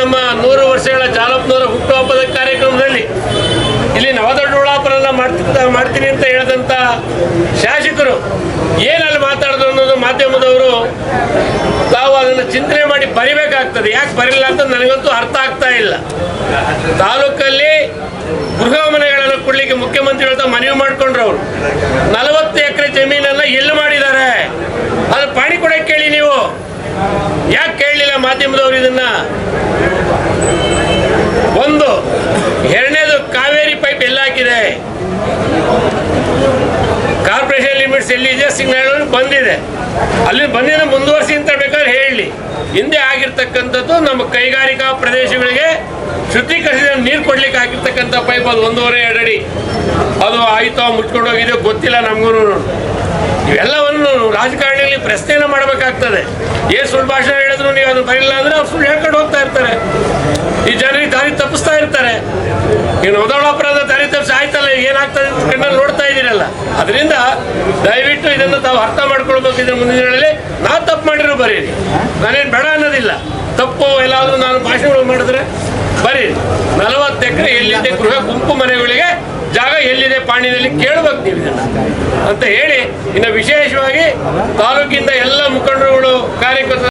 ನಮ್ಮ ನೂರು ವರ್ಷಗಳ ಜಾಲಪ್ನವರ ಹುಟ್ಟುಹಬ್ಬದ ಕಾರ್ಯಕ್ರಮದಲ್ಲಿ ಇಲ್ಲಿ ನವದೊಡ್ಡಬಳ್ಳಾಪುರನ ಮಾಡ್ತಿದ್ದ, ಮಾಡ್ತೀನಿ ಅಂತ ಹೇಳಿದಂತ ಶಾಸಕರು ಏನಲ್ಲಿ ಮಾತಾಡಿದ್ರು ಅನ್ನೋದು ಮಾಧ್ಯಮದವರು ತಾವು ಅದನ್ನು ಚಿಂತನೆ ಮಾಡಿ ಬರಿಬೇಕಾಗ್ತದೆ. ಯಾಕೆ ಬರಿಲ್ಲ ಅಂತ ನನಗಂತೂ ಅರ್ಥ ಆಗ್ತಾ ಇಲ್ಲ. ತಾಲೂಕಲ್ಲಿ ಗೃಹ ಮನೆಗಳನ್ನು ಕೊಡ್ಲಿಕ್ಕೆ ಹೇಳ್ತಾ ಮನವಿ ಮಾಡ್ಕೊಂಡ್ರು ಅವರು. ನಲವತ್ತು ಎಕರೆ ಜಮೀನನ್ನ ಎಲ್ಲಿ ಮಾಡಿದ್ದಾರೆ? ಅದು ಪಾಣಿ ಕೊಡಕ್ಕೆ ಕೇಳಿ ನೀವು. ಯಾಕೆ ಕೇಳಲಿಲ್ಲ ಮಾಧ್ಯಮದವರು ಇದನ್ನ? ಕಾರ್ಪೊರೇಷನ್ ಲಿಮಿಟ್ಸ್ ಎಲ್ಲಿದೆ? ಸಿಗ್ನಲ್ ಬಂದಿದೆ. ಅಲ್ಲಿ ಬಂದಿನ ಮುಂದುವರಿಸಿ ಅಂತ ಬೇಕಾದ್ರೆ ಹೇಳಿ. ಹಿಂದೆ ಆಗಿರ್ತಕ್ಕಂಥದ್ದು ನಮ್ಮ ಕೈಗಾರಿಕಾ ಪ್ರದೇಶಗಳಿಗೆ ಶುದ್ಧೀಕರಿಸಿದ ನೀರು ಕೊಡ್ಲಿಕ್ಕೆ ಆಗಿರ್ತಕ್ಕಂಥ ಪೈಪ್ ಅದು ಒಂದೂವರೆ ಎರಡು ಅಡಿ ಅದು ಆಯಿತೋ, ಮುಚ್ಕೊಂಡು ಹೋಗಿದೆಯೋ ಗೊತ್ತಿಲ್ಲ ನಮಗೂ ಇವೆಲ್ಲವನ್ನು ರಾಜಕಾರಣಿಯಲ್ಲಿ ಪ್ರಶ್ನೆಯನ್ನು ಮಾಡಬೇಕಾಗ್ತದೆ. ಏ ಸುಳ್ಳು ಭಾಷಣ ಹೇಳಿದ್ರು ನೀವು ಅದನ್ನು ಬರಲಿಲ್ಲ ಅಂದ್ರೆ ಅವ್ರು ಸುಳ್ಳು ಹೇಳ್ಕೊಂಡು ಹೋಗ್ತಾ ಇರ್ತಾರೆ. ಈ ಜನರಿಗೆ ದಾರಿ ತಪ್ಪಿಸ್ತಾ ಇರ್ತಾರೆ. ದಾರಿ ತಪ್ಪಿಸಿ ಆಯ್ತಲ್ಲ, ಏನಾಗ್ತದೆ ಅಂತ ಕಣ್ಣಲ್ಲಿ ನೋಡ್ತಾ ಇದ್ದೀರಲ್ಲ ಅದರಿಂದ ದಯವಿಟ್ಟು ಇದನ್ನು ತಾವು ಅರ್ಥ ಮಾಡ್ಕೊಳ್ಬೇಕು ಇದ್ರ ಮುಂದಿನ ದಿನಗಳಲ್ಲಿ. ನಾವು ತಪ್ಪು ಮಾಡಿರೋ ಬರೀರಿ ನಾನೇನು ಬೇಡ ಅನ್ನೋದಿಲ್ಲ. ತಪ್ಪು ಎಲ್ಲಾದರೂ ನಾನು ಭಾಷಣಗಳು ಮಾಡಿದ್ರೆ ಬರೀರಿ ನಲವತ್ತು ಎಕರೆ ಎಲ್ಲಿದೆ ಗೃಹ ಗುಂಪು ಮನೆಗಳಿಗೆ ಜಾಗ ಎಲ್ಲಿದೆ ಪಾಣಿನಲ್ಲಿ ಕೇಳ್ಬೇಕು ನೀವು ಇದನ್ನ. ಅಂತ ಹೇಳಿ, ಇನ್ನು ವಿಶೇಷವಾಗಿ ತಾಲೂಕಿಂದ ಎಲ್ಲ ಮುಖಂಡರುಗಳು, ಕಾರ್ಯಕರ್ತರು